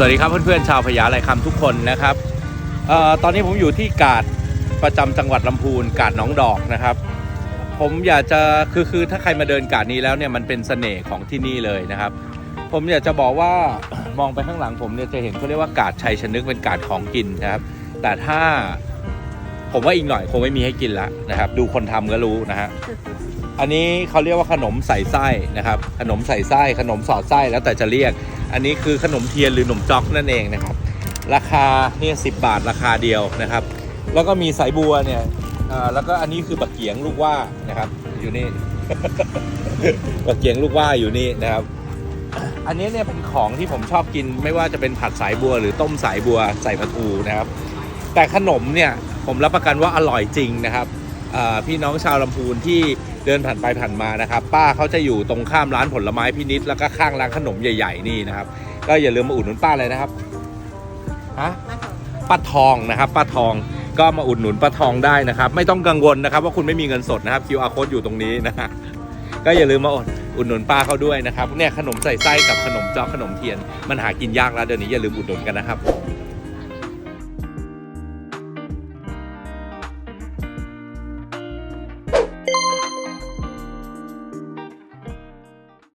สวัสดีครับเพื่อนๆชาวพญาไรคำทุกคนนะครับออตอนนี้ผมอยู่ที่กาดประจำจังหวัดลำพูนกาดหนองดอกนะครับ ผมอยากจะคือคือถ้าใครมาเดินกาดนี้แล้วเนี่ยมันเป็นเสน่ห์ของที่นี่เลยนะครับ ผมอยากจะบอกว่ามองไปข้างหลังผมเนี่ยจะเห็นเขาเรียกว่ากาดชัยชนึกเป็นกาดของกินนะครับ แต่ถ้าผมว่าอีกหน่อยคงไม่มีให้กินแล้วนะครับ ดูคนทำก็รู้นะฮะ อันนี้เขาเรียกว่าขนมใส่ไส้นะครับ ขนมใส่ไส้ขนมสอดไส้แล้วแต่จะเรียก อันนี้คือขนมเทียนหรือขนมจ๊อกนั่นเองนะครับ ราคาเนี่ยสิบาทราคาเดียวนะครับ แล้วก็มีสายบัวเนี่ยแล้วก็อันนี้คือบักเกียงลูกว่านะครับอยู่นี่บักเกียงลูกว่าอยู่นี่นะครับ อันนี้เนี่ยเป็นของที่ผมชอบกิน ไม่ว่าจะเป็นผัดสายบัว หรือต้มสายบัวใส่ปลาทูนะครับ แต่ขนมเนี่ยผมรับประกันว่าอร่อยจริงนะครับ พี่น้องชาวลำพูนที่เดินผ่านไปผ่านมานะครับ ป้าเขาจะอยู่ตรงข้ามร้านผลไม้พินิษแล้วก็ข้างร้านขนมใหญ่ๆนี่นะครับ ก็อย่าลืมมาอุดหนุนป้าเลยนะครับฮะป้าทองนะครับป้าทองก็มาอุดหนุนป้าทองได้นะครับ ไม่ต้องกังวลนะครับ ว่าคุณไม่มีเงินสดนะครับ QR code อยู่ตรงนี้นะฮะก็อย่าลืมมาอุดอุดหนุนป้าเขาด้วยนะครับเนี่ยขนมใส่ไส้กับขนมจอกขนมเทียน มันหากินยากแล้วเดี๋ยวนี้อย่าลืมอุดหนุนกันนะครับ